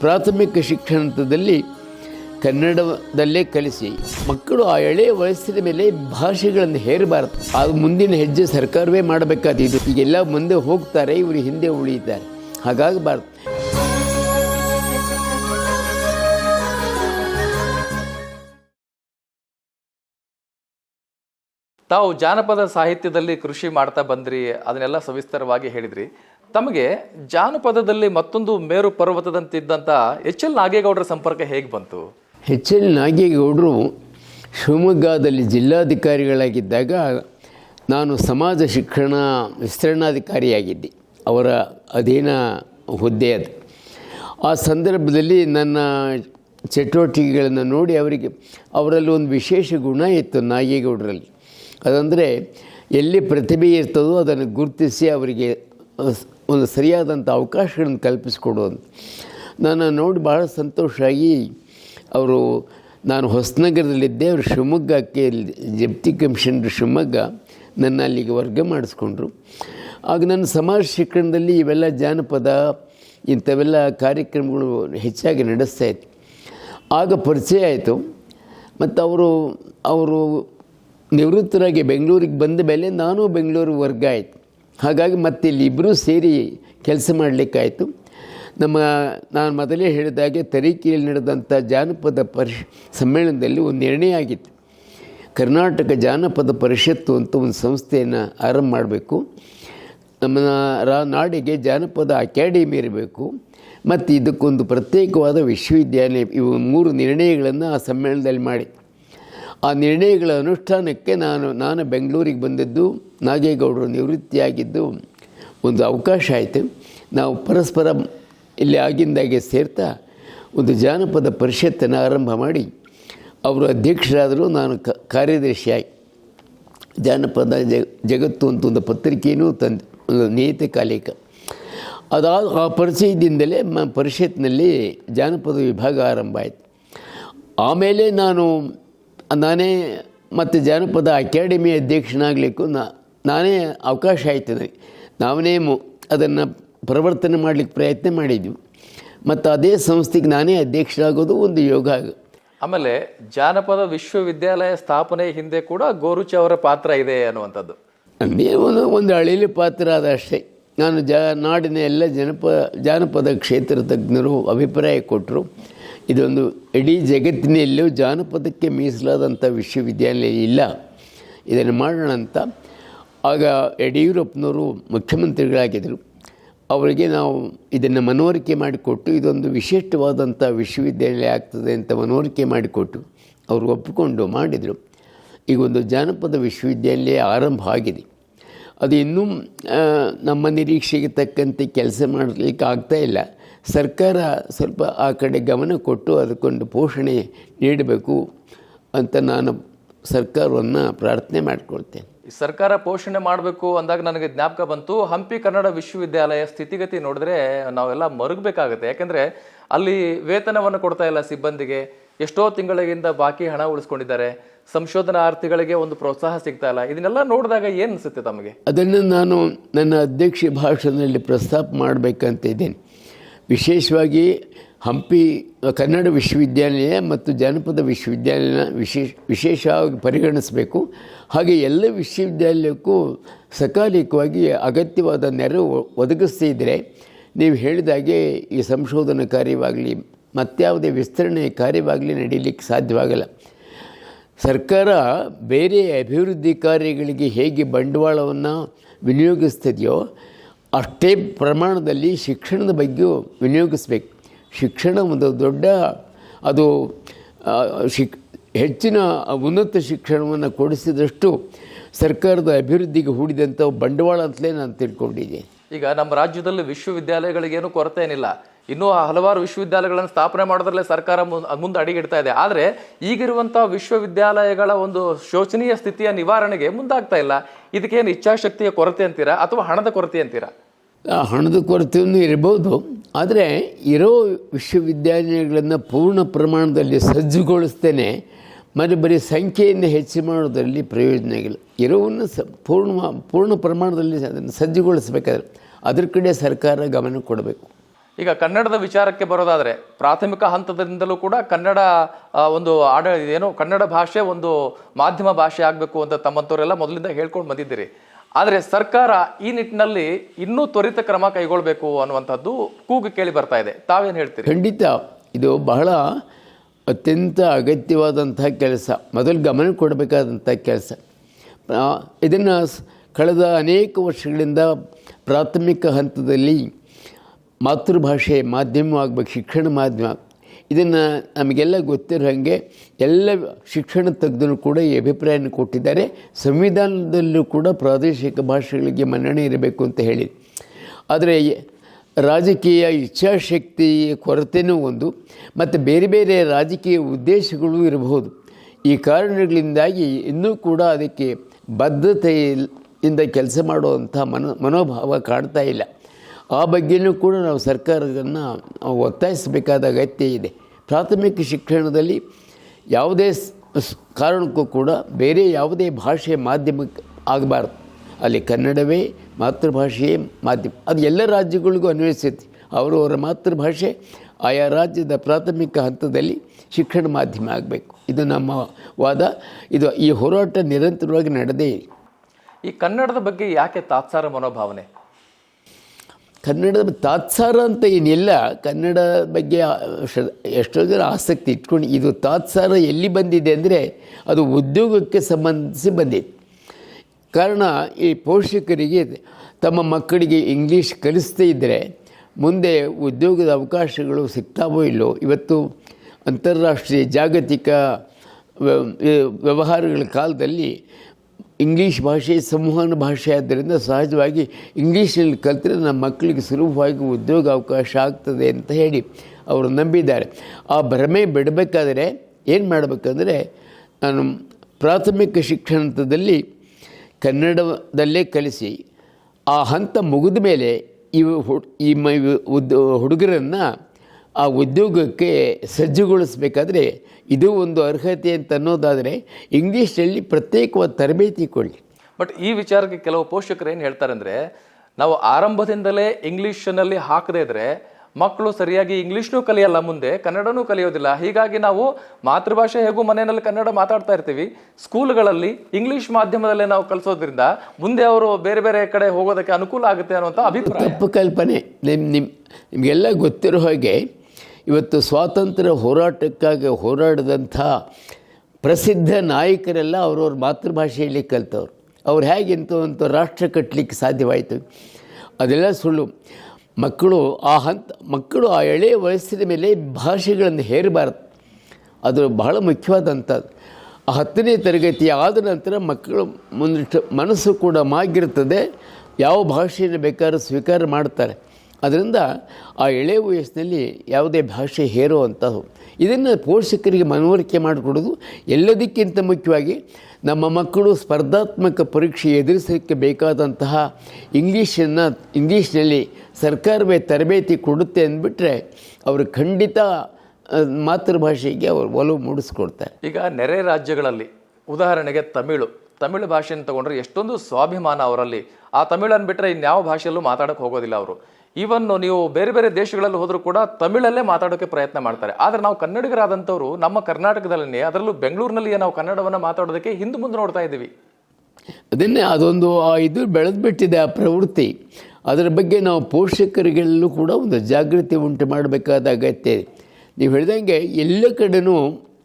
ಪ್ರಾಥಮಿಕ ಶಿಕ್ಷಣದಲ್ಲಿ ಕನ್ನಡದಲ್ಲೇ ಕಲಿಸಿ, ಮಕ್ಕಳು ಆ ಎಳೆಯ ವಯಸ್ಸಿನ ಮೇಲೆ ಭಾಷೆಗಳನ್ನು ಹೇರಬಾರದು. ಅದು ಮುಂದಿನ ಹೆಜ್ಜೆ ಸರ್ಕಾರವೇ ಮಾಡಬೇಕಾದಿದ್ದು ಈಗೆಲ್ಲ ಮುಂದೆ ಹೋಗ್ತಾರೆ, ಇವರು ಹಿಂದೆ ಉಳಿಯುತ್ತಾರೆ. ಹಾಗಾಗಬಾರ್ದು. ತಾವು ಜಾನಪದ ಸಾಹಿತ್ಯದಲ್ಲಿ ಕೃಷಿ ಮಾಡ್ತಾ ಬಂದ್ರಿ, ಅದನ್ನೆಲ್ಲ ಸವಿಸ್ತಾರವಾಗಿ ಹೇಳಿದ್ರಿ. ತಮಗೆ ಜಾನಪದದಲ್ಲಿ ಮತ್ತೊಂದು ಮೇರು ಪರ್ವತದಂತಿದ್ದಂಥ ಎಚ್ ಎಲ್ ನಾಗೇಗೌಡರ ಸಂಪರ್ಕ ಹೇಗೆ ಬಂತು? ಎಚ್ ಎಲ್ ನಾಗೇಗೌಡರು ಶಿವಮೊಗ್ಗದಲ್ಲಿ ಜಿಲ್ಲಾಧಿಕಾರಿಗಳಾಗಿದ್ದಾಗ ನಾನು ಸಮಾಜ ಶಿಕ್ಷಣ ವಿಸ್ತರಣಾಧಿಕಾರಿಯಾಗಿದ್ದೆ. ಅವರ ಅಧೀನ ಹುದ್ದೆ ಅದು. ಆ ಸಂದರ್ಭದಲ್ಲಿ ನನ್ನ ಚಟುವಟಿಕೆಗಳನ್ನು ನೋಡಿ ಅವರಿಗೆ, ಅವರಲ್ಲಿ ಒಂದು ವಿಶೇಷ ಗುಣ ಇತ್ತು ನಾಗೇಗೌಡರಲ್ಲಿ. ಅದಂದರೆ ಎಲ್ಲಿ ಪ್ರತಿಭೆ ಇರ್ತದೋ ಅದನ್ನು ಗುರುತಿಸಿ ಅವರಿಗೆ ಒಂದು ಸರಿಯಾದಂಥ ಅವಕಾಶಗಳನ್ನು ಕಲ್ಪಿಸಿಕೊಡೋದು ನಾನು ನೋಡಿ ಭಾಳ ಸಂತೋಷ ಆಗಿ ಅವರು ನಾನು ಹೊಸನಗರದಲ್ಲಿದ್ದೆ, ಅವರು ಶಿವಮೊಗ್ಗಕ್ಕೆ ಜಪ್ತಿ ಕಮಿಷನರ್ ಶಿವಮೊಗ್ಗ ನನ್ನ ಅಲ್ಲಿಗೆ ವರ್ಗ ಮಾಡಿಸ್ಕೊಂಡ್ರು. ಆಗ ನನ್ನ ಸಮಾಜ ಶಿಕ್ಷಣದಲ್ಲಿ ಇವೆಲ್ಲ ಜಾನಪದ, ಇಂಥವೆಲ್ಲ ಕಾರ್ಯಕ್ರಮಗಳು ಹೆಚ್ಚಾಗಿ ನಡೆಸ್ತಾ ಇತ್ತು. ಆಗ ಪರಿಚಯ ಆಯಿತು. ಮತ್ತು ಅವರು ಅವರು ನಿವೃತ್ತರಾಗಿ ಬೆಂಗಳೂರಿಗೆ ಬಂದ ಮೇಲೆ ನಾನು ಬೆಂಗಳೂರು ವರ್ಗ ಆಯಿತು. ಹಾಗಾಗಿ ಮತ್ತೆ ಇಲ್ಲಿ ಇಬ್ಬರೂ ಸೇರಿ ಕೆಲಸ ಮಾಡಲಿಕ್ಕಾಯಿತು. ನಮ್ಮ, ನಾನು ಮೊದಲೇ ಹೇಳಿದಾಗೆ ತರೀಕೆಯಲ್ಲಿ ನಡೆದಂಥ ಜಾನಪದ ಪರಿಷ್ ಸಮ್ಮೇಳನದಲ್ಲಿ ಒಂದು ನಿರ್ಣಯ ಆಗಿತ್ತು. ಕರ್ನಾಟಕ ಜಾನಪದ ಪರಿಷತ್ತು ಅಂತ ಒಂದು ಸಂಸ್ಥೆಯನ್ನು ಆರಂಭ ಮಾಡಬೇಕು. ನಮ್ಮ ರಾ, ನಾಡಿಗೆ ಜಾನಪದ ಅಕಾಡೆಮಿ ಇರಬೇಕು. ಮತ್ತು ಇದಕ್ಕೊಂದು ಪ್ರತ್ಯೇಕವಾದ ವಿಶ್ವವಿದ್ಯಾಲಯ, ಇವು ಮೂರು ನಿರ್ಣಯಗಳನ್ನು ಆ ಸಮ್ಮೇಳನದಲ್ಲಿ ಮಾಡಿ. ಆ ನಿರ್ಣಯಗಳ ಅನುಷ್ಠಾನಕ್ಕೆ ನಾನು ನಾನು ಬೆಂಗಳೂರಿಗೆ ಬಂದಿದ್ದು, ನಾಗೇಗೌಡರು ನಿವೃತ್ತಿಯಾಗಿದ್ದು ಒಂದು ಅವಕಾಶ ಆಯಿತು. ನಾವು ಪರಸ್ಪರ ಇಲ್ಲಿ ಆಗಿಂದಾಗೆ ಸೇರ್ತಾ ಒಂದು ಜಾನಪದ ಪರಿಷತ್ತನ್ನು ಆರಂಭ ಮಾಡಿ, ಅವರು ಅಧ್ಯಕ್ಷರಾದರು ನಾನು ಕ, ಕಾರ್ಯದರ್ಶಿಯಾಗಿ. ಜಾನಪದ ಜಗತ್ತು ಅಂತ ಒಂದು ಪತ್ರಿಕೆಯೂ ತಂದು, ಒಂದು ನಿಯತಕಾಲಿಕ ಅದಾದ ಆ ಪರಿಚಯದಿಂದಲೇ ಮ ಪರಿಷತ್ನಲ್ಲಿ ಜಾನಪದ ವಿಭಾಗ ಆರಂಭ ಆಯಿತು. ಆಮೇಲೆ ನಾನು ನಾನೇ ಮತ್ತು ಜಾನಪದ ಅಕಾಡೆಮಿ ಅಧ್ಯಕ್ಷನಾಗಲಿಕ್ಕೂ ನಾ ನಾನೇ ಅವಕಾಶ ಆಯಿತು ನನಗೆ. ನಾವೇ ಮು ಅದನ್ನು ಪ್ರವರ್ತನೆ ಮಾಡಲಿಕ್ಕೆ ಪ್ರಯತ್ನ ಮಾಡಿದ್ವಿ. ಮತ್ತು ಅದೇ ಸಂಸ್ಥೆಗೆ ನಾನೇ ಅಧ್ಯಕ್ಷರಾಗೋದು ಒಂದು ಯೋಗ. ಆಮೇಲೆ ಜಾನಪದ ವಿಶ್ವವಿದ್ಯಾಲಯ ಸ್ಥಾಪನೆ ಹಿಂದೆ ಕೂಡ ಗೋರುಚಿ ಅವರ ಪಾತ್ರ ಇದೆ ಅನ್ನುವಂಥದ್ದು. ನೀವು ಒಂದು ಒಂದು ಪಾತ್ರ ಪಾತ್ರ ಅಷ್ಟೇ. ನಾನು ಜ ನಾಡಿನ ಎಲ್ಲ ಜನಪ ಜಾನಪದ ಕ್ಷೇತ್ರ ತಜ್ಞರು ಅಭಿಪ್ರಾಯ ಕೊಟ್ಟರು ಇದೊಂದು ಇಡೀ ಜಗತ್ತಿನಲ್ಲೂ ಜಾನಪದಕ್ಕೆ ಮೀಸಲಾದಂಥ ವಿಶ್ವವಿದ್ಯಾಲಯ ಇಲ್ಲ. ಇದನ್ನು ಮಾಡೋಣ ಅಂತ. ಆಗ ಯಡಿಯೂರಪ್ಪನವರು ಮುಖ್ಯಮಂತ್ರಿಗಳಾಗಿದ್ದರು. ಅವರಿಗೆ ನಾವು ಇದನ್ನು ಮನವರಿಕೆ ಮಾಡಿಕೊಟ್ಟು, ಇದೊಂದು ವಿಶಿಷ್ಟವಾದಂಥ ವಿಶ್ವವಿದ್ಯಾಲಯ ಆಗ್ತದೆ ಅಂತ ಮನವರಿಕೆ ಮಾಡಿಕೊಟ್ಟು ಅವರು ಒಪ್ಪಿಕೊಂಡು ಮಾಡಿದರು. ಈಗ ಒಂದು ಜಾನಪದ ವಿಶ್ವವಿದ್ಯಾಲಯ ಆರಂಭ ಆಗಿದೆ. ಅದು ಇನ್ನೂ ನಮ್ಮ ನಿರೀಕ್ಷೆಗೆ ತಕ್ಕಂತೆ ಕೆಲಸ ಮಾಡಲಿಕ್ಕೆ ಆಗ್ತಾ ಇಲ್ಲ. ಸರ್ಕಾರ ಸ್ವಲ್ಪ ಆ ಕಡೆ ಗಮನ ಕೊಟ್ಟು ಅದಕ್ಕೊಂದು ಪೋಷಣೆ ನೀಡಬೇಕು ಅಂತ ನಾನು ಸರ್ಕಾರವನ್ನು ಪ್ರಾರ್ಥನೆ ಮಾಡಿಕೊಳ್ತೇನೆ. ಸರ್ಕಾರ ಪೋಷಣೆ ಮಾಡಬೇಕು ಅಂದಾಗ ನನಗೆ ಜ್ಞಾಪಕ ಬಂತು ಹಂಪಿ ಕನ್ನಡ ವಿಶ್ವವಿದ್ಯಾಲಯ ಸ್ಥಿತಿಗತಿ ನೋಡಿದ್ರೆ ನಾವೆಲ್ಲ ಮರುಗಬೇಕಾಗುತ್ತೆ. ಯಾಕೆಂದರೆ ಅಲ್ಲಿ ವೇತನವನ್ನು ಕೊಡ್ತಾ ಇಲ್ಲ ಸಿಬ್ಬಂದಿಗೆ ಎಷ್ಟೋ ತಿಂಗಳಿಗಿಂದ ಬಾಕಿ ಹಣ ಉಳಿಸ್ಕೊಂಡಿದ್ದಾರೆ ಸಂಶೋಧನಾರ್ಥಿಗಳಿಗೆ ಒಂದು ಪ್ರೋತ್ಸಾಹ ಸಿಗ್ತಾ ಇಲ್ಲ. ಇದನ್ನೆಲ್ಲ ನೋಡಿದಾಗ ಏನು ಅನಿಸುತ್ತೆ ತಮಗೆ? ಅದನ್ನು ನಾನು ನನ್ನ ಅಧ್ಯಕ್ಷ ಭಾಷಣದಲ್ಲಿ ಪ್ರಸ್ತಾಪ ಮಾಡಬೇಕಂತ ಇದ್ದೇನೆ. ವಿಶೇಷವಾಗಿ ಹಂಪಿ, ಕನ್ನಡ ವಿಶ್ವವಿದ್ಯಾಲಯ ಮತ್ತು ಜಾನಪದ ವಿಶ್ವವಿದ್ಯಾಲಯನ ವಿಶೇಷ, ವಿಶೇಷವಾಗಿ ಪರಿಗಣಿಸಬೇಕು. ಹಾಗೆ ಎಲ್ಲ ವಿಶ್ವವಿದ್ಯಾಲಯಕ್ಕೂ ಸಕಾಲಿಕವಾಗಿ ಅಗತ್ಯವಾದ ನೆರವು ಒದಗಿಸ್ತಿದ್ರೆ ನೀವು ಹೇಳಿದಾಗೆ ಈ ಸಂಶೋಧನಾ ಕಾರ್ಯವಾಗಲಿ ಮತ್ತಾವುದೇ ವಿಸ್ತರಣೆ ಕಾರ್ಯವಾಗಲಿ ನಡೀಲಿಕ್ಕೆ ಸಾಧ್ಯವಾಗಲ್ಲ. ಸರ್ಕಾರ ಬೇರೆ ಅಭಿವೃದ್ಧಿ ಕಾರ್ಯಗಳಿಗೆ ಹೇಗೆ ಬಂಡವಾಳವನ್ನು ವಿನಿಯೋಗಿಸ್ತದೆಯೋ ಅಷ್ಟೇ ಪ್ರಮಾಣದಲ್ಲಿ ಶಿಕ್ಷಣದ ಬಗ್ಗೆಯೂ ವಿನಿಯೋಗಿಸ್ಬೇಕು. ಶಿಕ್ಷಣ ಒಂದು ದೊಡ್ಡ, ಅದು ಶಿಕ್, ಹೆಚ್ಚಿನ ಉನ್ನತ ಶಿಕ್ಷಣವನ್ನು ಕೊಡಿಸಿದಷ್ಟು ಸರ್ಕಾರದ ಅಭಿವೃದ್ಧಿಗೆ ಹೂಡಿದಂಥ ಬಂಡವಾಳ ಅಂತಲೇ ನಾನು ತಿಳ್ಕೊಂಡಿದ್ದೀನಿ. ಈಗ ನಮ್ಮ ರಾಜ್ಯದಲ್ಲಿ ವಿಶ್ವವಿದ್ಯಾಲಯಗಳಿಗೇನು ಕೊರತೆ ಏನಿಲ್ಲ. ಇನ್ನೂ ಹಲವಾರು ವಿಶ್ವವಿದ್ಯಾಲಯಗಳನ್ನು ಸ್ಥಾಪನೆ ಮಾಡೋದ್ರಲ್ಲೇ ಸರ್ಕಾರ ಮುಂದೆ ಅಡಿಗಿಡ್ತಾ ಇದೆ. ಆದರೆ ಈಗಿರುವಂಥ ವಿಶ್ವವಿದ್ಯಾಲಯಗಳ ಒಂದು ಶೋಚನೀಯ ಸ್ಥಿತಿಯ ನಿವಾರಣೆಗೆ ಮುಂದಾಗ್ತಾ ಇಲ್ಲ. ಇದಕ್ಕೇನು ಇಚ್ಛಾಶಕ್ತಿಯ ಕೊರತೆ ಅಂತೀರಾ ಅಥವಾ ಹಣದ ಕೊರತೆ ಅಂತೀರಾ? ಹಣದ ಕೊರತೆಯೂ ಇರಬಹುದು. ಆದರೆ ಇರೋ ವಿಶ್ವವಿದ್ಯಾಲಯಗಳನ್ನು ಪೂರ್ಣ ಪ್ರಮಾಣದಲ್ಲಿ ಸಜ್ಜುಗೊಳಿಸ್ತೇನೆ, ಮತ್ತು ಬರೀ ಸಂಖ್ಯೆಯನ್ನು ಹೆಚ್ಚು ಮಾಡೋದರಲ್ಲಿ ಪ್ರಯೋಜನ ಇಲ್ಲ ಇರೋವನ್ನು ಸ, ಪೂರ್ಣ ಪೂರ್ಣ ಪ್ರಮಾಣದಲ್ಲಿ ಅದನ್ನು ಸಜ್ಜುಗೊಳಿಸಬೇಕಾದ್ರೆ ಅದ್ರ ಕಡೆ ಸರ್ಕಾರ ಗಮನ ಕೊಡಬೇಕು. ಈಗ ಕನ್ನಡದ ವಿಚಾರಕ್ಕೆ ಬರೋದಾದರೆ, ಪ್ರಾಥಮಿಕ ಹಂತದಿಂದಲೂ ಕೂಡ ಕನ್ನಡ ಒಂದು ಆಡಳಿತ, ಏನು ಕನ್ನಡ ಭಾಷೆ ಒಂದು ಮಾಧ್ಯಮ ಭಾಷೆ ಆಗಬೇಕು ಅಂತ ತಮ್ಮಂಥವರೆಲ್ಲ ಮೊದಲಿಂದ ಹೇಳ್ಕೊಂಡು ಬಂದಿದ್ದೀರಿ. ಆದರೆ ಸರ್ಕಾರ ಈ ನಿಟ್ಟಿನಲ್ಲಿ ಇನ್ನೂ ತ್ವರಿತ ಕ್ರಮ ಕೈಗೊಳ್ಳಬೇಕು ಅನ್ನುವಂಥದ್ದು ಕೂಗು ಕೇಳಿ ಬರ್ತಾ ಇದೆ. ತಾವೇನು ಹೇಳ್ತೀರಿ? ಖಂಡಿತ. ಇದು ಬಹಳ ಅತ್ಯಂತ ಅಗತ್ಯವಾದಂಥ ಕೆಲಸ. ಮೊದಲು ಗಮನ ಕೊಡಬೇಕಾದಂಥ ಕೆಲಸ. ಇದನ್ನು ಕಳೆದ ಅನೇಕ ವರ್ಷಗಳಿಂದ ಪ್ರಾಥಮಿಕ ಹಂತದಲ್ಲಿ ಮಾತೃಭಾಷೆ ಮಾಧ್ಯಮವಾಗಬೇಕು ಶಿಕ್ಷಣ ಮಾಧ್ಯಮ ಇದನ್ನು ನಮಗೆಲ್ಲ ಗೊತ್ತಿರೋ ಹಾಗೆ ಎಲ್ಲ ಶಿಕ್ಷಣ ತಜ್ಞರು ಕೂಡ ಈ ಅಭಿಪ್ರಾಯನ ಕೊಟ್ಟಿದ್ದಾರೆ. ಸಂವಿಧಾನದಲ್ಲೂ ಕೂಡ ಪ್ರಾದೇಶಿಕ ಭಾಷೆಗಳಿಗೆ ಮನ್ನಣೆ ಇರಬೇಕು ಅಂತ ಹೇಳಿ ಆದರೆ ರಾಜಕೀಯ ಇಚ್ಛಾಶಕ್ತಿ ಕೊರತೆಯೂ ಒಂದು, ಮತ್ತು ಬೇರೆ ಬೇರೆ ರಾಜಕೀಯ ಉದ್ದೇಶಗಳು ಇರಬಹುದು. ಈ ಕಾರಣಗಳಿಂದಾಗಿ ಇನ್ನೂ ಕೂಡ ಅದಕ್ಕೆ ಬದ್ಧತೆಯಿಂದ ಕೆಲಸ ಮಾಡುವಂಥ ಮನೋ, ಮನೋಭಾವ ಕಾಣ್ತಾ ಇಲ್ಲ. ಆ ಬಗ್ಗೆಯೂ ಕೂಡ ನಾವು ಸರ್ಕಾರದನ್ನು ಒತ್ತಾಯಿಸಬೇಕಾದ ಅಗತ್ಯ ಇದೆ. ಪ್ರಾಥಮಿಕ ಶಿಕ್ಷಣದಲ್ಲಿ ಯಾವುದೇ ಕಾರಣಕ್ಕೂ ಕೂಡ ಬೇರೆ ಯಾವುದೇ ಭಾಷೆ ಮಾಧ್ಯಮ ಆಗಬಾರ್ದು. ಅಲ್ಲಿ ಕನ್ನಡವೇ ಮಾತೃಭಾಷೆಯೇ ಮಾಧ್ಯಮ. ಅದು ಎಲ್ಲ ರಾಜ್ಯಗಳಿಗೂ ಅನ್ವಯಿಸುತ್ತೆ. ಅವರವರ ಮಾತೃಭಾಷೆ ಆಯಾ ರಾಜ್ಯದ ಪ್ರಾಥಮಿಕ ಹಂತದಲ್ಲಿ ಶಿಕ್ಷಣ ಮಾಧ್ಯಮ ಆಗಬೇಕು. ಇದು ನಮ್ಮ ವಾದ. ಇದು ಈ ಹೋರಾಟ ನಿರಂತರವಾಗಿ ನಡೆದೇ ಈ ಕನ್ನಡದ ಬಗ್ಗೆ ಯಾಕೆ ತಾತ್ಸಾರ ಮನೋಭಾವನೆ? ಕನ್ನಡದ ತಾತ್ಸಾರ ಅಂತ ಏನಿಲ್ಲ, ಕನ್ನಡ ಬಗ್ಗೆ ಎಷ್ಟೋ ಜನ ಆಸಕ್ತಿ ಇಟ್ಕೊಂಡು ಇದು ತಾತ್ಸಾರ ಎಲ್ಲಿ ಬಂದಿದೆ ಅಂದರೆ ಅದು ಉದ್ಯೋಗಕ್ಕೆ ಸಂಬಂಧಿಸಿ ಬಂದಿದೆ. ಕಾರಣ ಈ ಪೋಷಕರಿಗೆ, ತಮ್ಮ ಮಕ್ಕಳಿಗೆ ಇಂಗ್ಲೀಷ್ ಕಲಿಸ್ತೇ ಇದ್ದರೆ ಮುಂದೆ ಉದ್ಯೋಗದ ಅವಕಾಶಗಳು ಸಿಗ್ತಾವೋ ಇಲ್ಲೋ, ಇವತ್ತು ಅಂತಾರಾಷ್ಟ್ರೀಯ ಜಾಗತಿಕ ವ್ಯ- ವ್ಯ- ವ್ಯವಹಾರಗಳ ಕಾಲದಲ್ಲಿ ಇಂಗ್ಲೀಷ್ ಭಾಷೆ ಸಂವಹನ ಭಾಷೆ ಆದ್ದರಿಂದ ಸಹಜವಾಗಿ ಇಂಗ್ಲೀಷಲ್ಲಿ ಕಲಿತರೆ ನಮ್ಮ ಮಕ್ಕಳಿಗೆ ಸುಲಭವಾಗಿ ಉದ್ಯೋಗ ಅವಕಾಶ ಆಗ್ತದೆ ಅಂತ ಹೇಳಿ ಅವರು ನಂಬಿದ್ದಾರೆ. ಆ ಭ್ರಮೆ ಬಿಡಬೇಕಾದ್ರೆ ಏನು ಮಾಡಬೇಕಂದ್ರೆ ನಾನು ಪ್ರಾಥಮಿಕ ಶಿಕ್ಷಣದಲ್ಲಿ ಕನ್ನಡದಲ್ಲೇ ಕಲಿಸಿ, ಆ ಹಂತ ಮುಗಿದ ಮೇಲೆ ಇವು ಹು- ಈ ಮ ಹುಡುಗರನ್ನು ಆ ಉದ್ಯೋಗಕ್ಕೆ ಸಜ್ಜುಗೊಳಿಸಬೇಕಾದ್ರೆ ಇದು ಒಂದು ಅರ್ಹತೆ ಅಂತ ಅನ್ನೋದಾದರೆ ಇಂಗ್ಲೀಷಲ್ಲಿ ಪ್ರತ್ಯೇಕವಾದ ತರಬೇತಿ ಕೊಡಲಿ. ಬಟ್ ಈ ವಿಚಾರಕ್ಕೆ ಕೆಲವು ಪೋಷಕರು ಏನು ಹೇಳ್ತಾರೆ ಅಂದರೆ ನಾವು ಆರಂಭದಿಂದಲೇ ಇಂಗ್ಲಿಷ್ನಲ್ಲಿ ಹಾಕದೇ ಇದ್ರೆ ಮಕ್ಕಳು ಸರಿಯಾಗಿ ಇಂಗ್ಲೀಷ್ನೂ ಕಲಿಯಲ್ಲ ಮುಂದೆ ಕನ್ನಡನೂ ಕಲಿಯೋದಿಲ್ಲ. ಹೀಗಾಗಿ ನಾವು ಮಾತೃಭಾಷೆ ಹೇಗೂ ಮನೆಯಲ್ಲಿ ಕನ್ನಡ ಮಾತಾಡ್ತಾ ಇರ್ತೀವಿ. ಸ್ಕೂಲ್ಗಳಲ್ಲಿ ಇಂಗ್ಲಿಷ್ ಮಾಧ್ಯಮದಲ್ಲೇ ನಾವು ಕಲಿಸೋದ್ರಿಂದ ಮುಂದೆ ಅವರು ಬೇರೆ ಬೇರೆ ಕಡೆ ಹೋಗೋದಕ್ಕೆ ಅನುಕೂಲ ಆಗುತ್ತೆ ಅನ್ನುವಂಥ ಅಭಿಪ್ರಾಯ. ತಪ್ಪು ಕಲ್ಪನೆ. ನಿಮ್ಮ ನಿಮ್ಮ ನಿಮಗೆಲ್ಲ ಗೊತ್ತಿರೋ ಹಾಗೆ ಇವತ್ತು ಸ್ವಾತಂತ್ರ್ಯ ಹೋರಾಟಕ್ಕಾಗಿ ಹೋರಾಡಿದಂಥ ಪ್ರಸಿದ್ಧ ನಾಯಕರೆಲ್ಲ ಅವ್ರವ್ರ ಮಾತೃಭಾಷೆಯಲ್ಲಿ ಕಲಿತವ್ರು. ಅವ್ರು ಹೇಗೆ ಅಂತ ರಾಷ್ಟ್ರ ಕಟ್ಟಲಿಕ್ಕೆ ಸಾಧ್ಯವಾಯಿತು? ಅದೆಲ್ಲ ಸುಳ್ಳು. ಮಕ್ಕಳು ಆ ಹಂತ, ಮಕ್ಕಳು ಆ ಎಳೆಯ ವಯಸ್ಸಿನ ಮೇಲೆ ಭಾಷೆಗಳನ್ನು ಹೇರಬಾರ್ದು. ಅದು ಬಹಳ ಮುಖ್ಯವಾದಂಥದ್ದು. ಆ ಹತ್ತನೇ ತರಗತಿ ಆದ ನಂತರ ಮಕ್ಕಳು ಮುಂದಿಟ್ಟು ಮನಸ್ಸು ಕೂಡ ಮಾಗಿರ್ತದೆ ಯಾವ ಭಾಷೆಯನ್ನು ಬೇಕಾದ್ರೂ ಸ್ವೀಕಾರ ಮಾಡ್ತಾರೆ. ಅದರಿಂದ ಆ ಎಳೆ ವಯಸ್ಸಿನಲ್ಲಿ ಯಾವುದೇ ಭಾಷೆ ಹೇರುವಂಥದ್ದು ಇದನ್ನು ಪೋಷಕರಿಗೆ ಮನವರಿಕೆ ಮಾಡಿಕೊಡೋದು ಎಲ್ಲದಕ್ಕಿಂತ ಮುಖ್ಯವಾಗಿ ನಮ್ಮ ಮಕ್ಕಳು ಸ್ಪರ್ಧಾತ್ಮಕ ಪರೀಕ್ಷೆ ಎದುರಿಸಲಿಕ್ಕೆ ಬೇಕಾದಂತಹ ಇಂಗ್ಲೀಷನ್ನು, ಇಂಗ್ಲೀಷ್ನಲ್ಲಿ ಸರ್ಕಾರವೇ ತರಬೇತಿ ಕೊಡುತ್ತೆ ಅಂದ್ಬಿಟ್ರೆ ಅವರು ಖಂಡಿತ ಮಾತೃಭಾಷೆಗೆ ಅವರು ಒಲವು ಮೂಡಿಸ್ಕೊಡ್ತಾರೆ. ಈಗ ನೆರೆ ರಾಜ್ಯಗಳಲ್ಲಿ, ಉದಾಹರಣೆಗೆ ತಮಿಳು. ತಮಿಳು ಭಾಷೆಯನ್ನು ತಗೊಂಡ್ರೆ ಎಷ್ಟೊಂದು ಸ್ವಾಭಿಮಾನ ಅವರಲ್ಲಿ. ಆ ತಮಿಳನ್ನು ಬಿಟ್ಟರೆ ಇನ್ಯಾವ ಭಾಷೆಯಲ್ಲೂ ಮಾತಾಡೋಕೆ ಹೋಗೋದಿಲ್ಲ ಅವರು. ಈವನ್ ನೀವು ಬೇರೆ ಬೇರೆ ದೇಶಗಳಲ್ಲಿ ಹೋದರೂ ಕೂಡ ತಮಿಳಲ್ಲೇ ಮಾತಾಡೋಕ್ಕೆ ಪ್ರಯತ್ನ ಮಾಡ್ತಾರೆ. ಆದರೆ ನಾವು ಕನ್ನಡಿಗರಾದಂಥವ್ರು ನಮ್ಮ ಕರ್ನಾಟಕದಲ್ಲೇ, ಅದರಲ್ಲೂ ಬೆಂಗಳೂರಿನಲ್ಲಿಯೇ ನಾವು ಕನ್ನಡವನ್ನು ಮಾತಾಡೋದಕ್ಕೆ ಹಿಂದೆ ಮುಂದೆ ನೋಡ್ತಾ ಇದ್ದೀವಿ. ಅದನ್ನೇ ಅದೊಂದು, ಆ ಇದು ಬೆಳೆದ್ಬಿಟ್ಟಿದೆ ಆ ಪ್ರವೃತ್ತಿ. ಅದರ ಬಗ್ಗೆ ನಾವು ಪೋಷಕರಿಗೆಲ್ಲೂ ಕೂಡ ಒಂದು ಜಾಗೃತಿ ಉಂಟು ಮಾಡಬೇಕಾದ ಅಗತ್ಯ. ನೀವು ಹೇಳ್ದಂಗೆ ಎಲ್ಲ ಕಡೆನೂ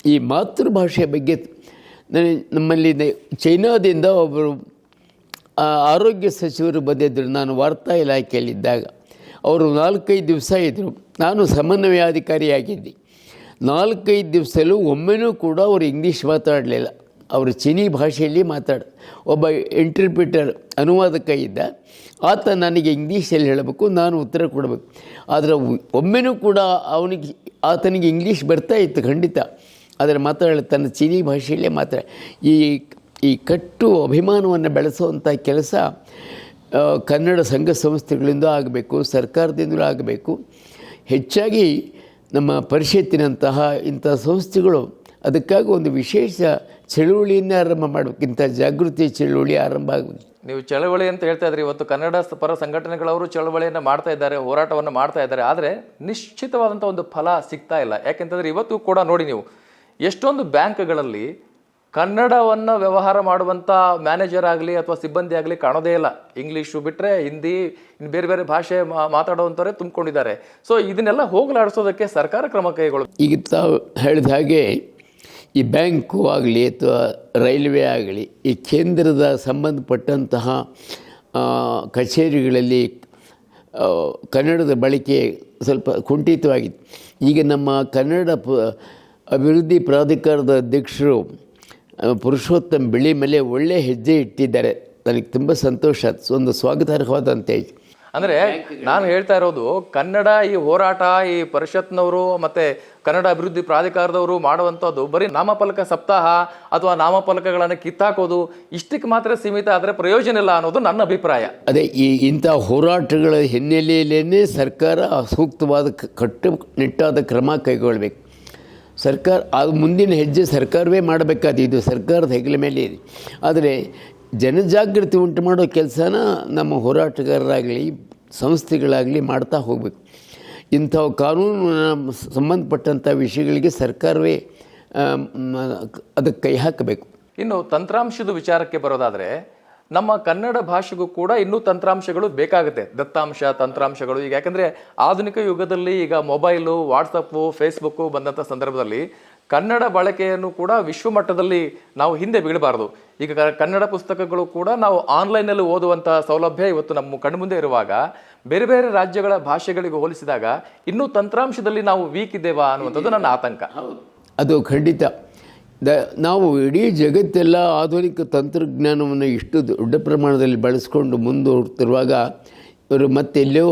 ಈ ಮಾತೃಭಾಷೆಯ ಬಗ್ಗೆ ನನಗೆ ನಮ್ಮಲ್ಲಿ ಚೈನಾದಿಂದ ಒಬ್ಬರು ಆರೋಗ್ಯ ಸಚಿವರು ಬಂದಿದ್ದರು. ನಾನು ವಾರ್ತಾ ಇಲಾಖೆಯಲ್ಲಿದ್ದಾಗ. ಅವರು ನಾಲ್ಕೈದು ದಿವಸ ಇದ್ದರು ನಾನು ಸಮನ್ವಯಾಧಿಕಾರಿಯಾಗಿದ್ದೆ. ನಾಲ್ಕೈದು ದಿವಸಲ್ಲೂ ಒಮ್ಮೆನೂ ಕೂಡ ಅವರು ಇಂಗ್ಲೀಷ್ ಮಾತಾಡಲಿಲ್ಲ. ಅವರು ಚೀನಿ ಭಾಷೆಯಲ್ಲಿ ಮಾತಾಡ, ಒಬ್ಬ ಇಂಟರ್ಪ್ರಿಟರ್ ಅನುವಾದಕ ಇದ್ದ. ಆತ ನನಗೆ ಇಂಗ್ಲೀಷಲ್ಲಿ ಹೇಳಬೇಕು, ನಾನು ಉತ್ತರ ಕೊಡಬೇಕು. ಆದರೆ ಒಮ್ಮೆನೂ ಕೂಡ ಅವನಿಗೆ, ಆತನಿಗೆ ಇಂಗ್ಲೀಷ್ ಬರ್ತಾ ಇತ್ತು ಖಂಡಿತ. ಆದರೆ ಮಾತಾಡಲಿ ತನ್ನ ಚೀನಿ ಭಾಷೆಯಲ್ಲೇ ಮಾತಾಡ, ಈ ಈ ಕಟ್ಟು ಅಭಿಮಾನವನ್ನು ಬೆಳೆಸುವಂಥ ಕೆಲಸ ಕನ್ನಡ ಸಂಘ ಸಂಸ್ಥೆಗಳಿಂದ ಆಗಬೇಕು, ಸರ್ಕಾರದಿಂದಲೂ ಆಗಬೇಕು. ಹೆಚ್ಚಾಗಿ ನಮ್ಮ ಪರಿಷತ್ತಿನಂತಹ ಇಂಥ ಸಂಸ್ಥೆಗಳು ಅದಕ್ಕಾಗಿ ಒಂದು ವಿಶೇಷ ಚಳುವಳಿಯನ್ನೇ ಆರಂಭ ಮಾಡಬೇಕು ಇಂಥ ಜಾಗೃತಿ ಚಳುವಳಿ ಆರಂಭ ಆಗಬೇಕು. ನೀವು ಚಳವಳಿ ಅಂತ ಹೇಳ್ತಾ ಇದ್ರಿ, ಇವತ್ತು ಕನ್ನಡ ಪರ ಸಂಘಟನೆಗಳವರು ಚಳವಳಿಯನ್ನು ಮಾಡ್ತಾ ಇದ್ದಾರೆ, ಹೋರಾಟವನ್ನು ಮಾಡ್ತಾ ಇದ್ದಾರೆ. ಆದರೆ ನಿಶ್ಚಿತವಾದಂಥ ಒಂದು ಫಲ ಸಿಗ್ತಾ ಇಲ್ಲ. ಯಾಕೆಂತಂದರೆ ಇವತ್ತು ಕೂಡ ನೋಡಿ ನೀವು, ಎಷ್ಟೊಂದು ಬ್ಯಾಂಕ್ಗಳಲ್ಲಿ ಕನ್ನಡವನ್ನು ವ್ಯವಹಾರ ಮಾಡುವಂಥ ಮ್ಯಾನೇಜರ್ ಆಗಲಿ ಅಥವಾ ಸಿಬ್ಬಂದಿ ಆಗಲಿ ಕಾಣೋದೇ ಇಲ್ಲ. ಇಂಗ್ಲೀಷು ಬಿಟ್ಟರೆ ಹಿಂದಿ ಇನ್ನು ಬೇರೆ ಬೇರೆ ಭಾಷೆ ಮಾತಾಡುವಂಥವರೇ ತುಂಬಿಕೊಂಡಿದ್ದಾರೆ. ಸೊ ಇದನ್ನೆಲ್ಲ ಹೋಗಲಾಡಿಸೋದಕ್ಕೆ ಸರ್ಕಾರ ಕ್ರಮ ಕೈಗೊಳ್ಳುತ್ತೆ ಈಗ ತಾವು ಹೇಳಿದ ಹಾಗೆ ಈ ಬ್ಯಾಂಕು ಆಗಲಿ ಅಥವಾ ರೈಲ್ವೆ ಆಗಲಿ ಈ ಕೇಂದ್ರದ ಸಂಬಂಧಪಟ್ಟಂತಹ ಕಚೇರಿಗಳಲ್ಲಿ ಕನ್ನಡದ ಬಳಕೆ ಸ್ವಲ್ಪ ಕುಂಠಿತವಾಗಿತ್ತು ಈಗ ನಮ್ಮ ಕನ್ನಡ ಅಭಿವೃದ್ಧಿ ಪ್ರಾಧಿಕಾರದ ಅಧ್ಯಕ್ಷರು ಪುರುಷೋತ್ತಮ್ ಬಿಳಿ ಮೇಲೆ ಒಳ್ಳೆ ಹೆಜ್ಜೆ ಇಟ್ಟಿದ್ದಾರೆ. ನನಗೆ ತುಂಬ ಸಂತೋಷ ಒಂದು ಸ್ವಾಗತಾರ್ಹವಾದಂತೆ. ಅಂದರೆ ಅಂದ್ರೆ ನಾನು ಹೇಳ್ತಾ ಇರೋದು ಕನ್ನಡ ಈ ಹೋರಾಟ ಈ ಪರಿಷತ್ನವರು ಮತ್ತು ಕನ್ನಡ ಅಭಿವೃದ್ಧಿ ಪ್ರಾಧಿಕಾರದವರು ಮಾಡುವಂಥದ್ದು ಬರೀ ನಾಮಫಲಕ ಸಪ್ತಾಹ ಅಥವಾ ನಾಮಫಲಕಗಳನ್ನು ಕಿತ್ತಾಕೋದು ಇಷ್ಟಕ್ಕೆ ಮಾತ್ರ ಸೀಮಿತ ಆದರೆ ಪ್ರಯೋಜನ ಇಲ್ಲ ಅನ್ನೋದು ನನ್ನ ಅಭಿಪ್ರಾಯ. ಅದೇ ಈ ಇಂಥ ಹೋರಾಟಗಳ ಹಿನ್ನೆಲೆಯಲ್ಲೇ ಸರ್ಕಾರ ಸೂಕ್ತವಾದ ಕಟ್ಟುನಿಟ್ಟಾದ ಕ್ರಮ ಕೈಗೊಳ್ಳಬೇಕು ಸರ್ಕಾರ, ಅದು ಮುಂದಿನ ಹೆಜ್ಜೆ ಸರ್ಕಾರವೇ ಮಾಡಬೇಕಾದ ಇದು ಸರ್ಕಾರದ ಹೆಗಲ ಮೇಲೆ ಇದೆ. ಆದರೆ ಜನಜಾಗೃತಿ ಉಂಟು ಮಾಡೋ ಕೆಲಸನ ನಮ್ಮ ಹೋರಾಟಗಾರರಾಗಲಿ, ಸಂಸ್ಥೆಗಳಾಗಲಿ ಮಾಡ್ತಾ ಹೋಗಬೇಕು. ಇಂಥ ಕಾನೂನು ಸಂಬಂಧಪಟ್ಟಂಥ ವಿಷಯಗಳಿಗೆ ಸರ್ಕಾರವೇ ಅದಕ್ಕೆ ಕೈ ಹಾಕಬೇಕು. ಇನ್ನು ತಂತ್ರಾಂಶದ ವಿಚಾರಕ್ಕೆ ಬರೋದಾದ್ರೆ ನಮ್ಮ ಕನ್ನಡ ಭಾಷೆಗೂ ಕೂಡ ಇನ್ನೂ ತಂತ್ರಾಂಶಗಳು ಬೇಕಾಗುತ್ತೆ. ದತ್ತಾಂಶ, ತಂತ್ರಾಂಶಗಳು. ಈಗ ಯಾಕಂದರೆ ಆಧುನಿಕ ಯುಗದಲ್ಲಿ ಈಗ ಮೊಬೈಲು, ವಾಟ್ಸಪ್ಪು, ಫೇಸ್ಬುಕ್ಕು ಬಂದಂಥ ಸಂದರ್ಭದಲ್ಲಿ ಕನ್ನಡ ಬಳಕೆಯನ್ನು ಕೂಡ ವಿಶ್ವಮಟ್ಟದಲ್ಲಿ ನಾವು ಹಿಂದೆ ಬೀಳಬಾರ್ದು. ಈಗ ಕನ್ನಡ ಪುಸ್ತಕಗಳು ಕೂಡ ನಾವು ಆನ್ಲೈನಲ್ಲಿ ಓದುವಂಥ ಸೌಲಭ್ಯ ಇವತ್ತು ನಮ್ಮ ಕಣ್ಮುಂದೆ ಇರುವಾಗ ಬೇರೆ ಬೇರೆ ರಾಜ್ಯಗಳ ಭಾಷೆಗಳಿಗೆ ಹೋಲಿಸಿದಾಗ ಇನ್ನೂ ತಂತ್ರಾಂಶದಲ್ಲಿ ನಾವು ವೀಕ್ ಇದ್ದೇವಾ ಅನ್ನುವಂಥದ್ದು ನನ್ನ ಆತಂಕ. ಅದು ಖಂಡಿತ. ದ, ನಾವು ಇಡೀ ಜಗತ್ತೆಲ್ಲ ಆಧುನಿಕ ತಂತ್ರಜ್ಞಾನವನ್ನು ಇಷ್ಟು ದೊಡ್ಡ ಪ್ರಮಾಣದಲ್ಲಿ ಬಳಸ್ಕೊಂಡು ಮುಂದುವರ್ತಿರುವಾಗ ಇವರು ಮತ್ತೆಲ್ಲೋ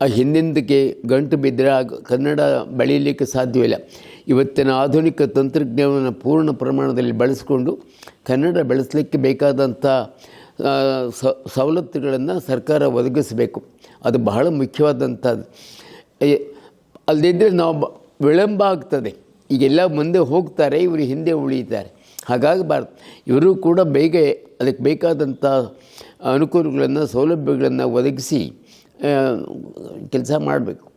ಆ ಹಿಂದಿಂದಕ್ಕೆ ಗಂಟು ಬಿದ್ದರೆ ಆಗ ಕನ್ನಡ ಬೆಳೀಲಿಕ್ಕೆ ಸಾಧ್ಯವಿಲ್ಲ. ಇವತ್ತಿನ ಆಧುನಿಕ ತಂತ್ರಜ್ಞಾನವನ್ನು ಪೂರ್ಣ ಪ್ರಮಾಣದಲ್ಲಿ ಬಳಸಿಕೊಂಡು ಕನ್ನಡ ಬೆಳೆಸಲಿಕ್ಕೆ ಬೇಕಾದಂಥ ಸವಲತ್ತುಗಳನ್ನು ಸರ್ಕಾರ ಒದಗಿಸಬೇಕು. ಅದು ಬಹಳ ಮುಖ್ಯವಾದಂಥದ್ದು. ಅಲ್ಲದಿದ್ದರೆ ನಾವು ವಿಳಂಬ ಆಗ್ತದೆ. ಈಗೆಲ್ಲ ಮುಂದೆ ಹೋಗ್ತಾರೆ, ಇವರು ಹಿಂದೆ ಉಳಿತಾರೆ. ಹಾಗಾಗಬಾರ್ದು ಇವರು ಕೂಡ ಬೇಗ ಅದಕ್ಕೆ ಬೇಕಾದಂಥ ಅನುಕೂಲಗಳನ್ನು, ಸೌಲಭ್ಯಗಳನ್ನು ಒದಗಿಸಿ ಕೆಲಸ ಮಾಡಬೇಕು.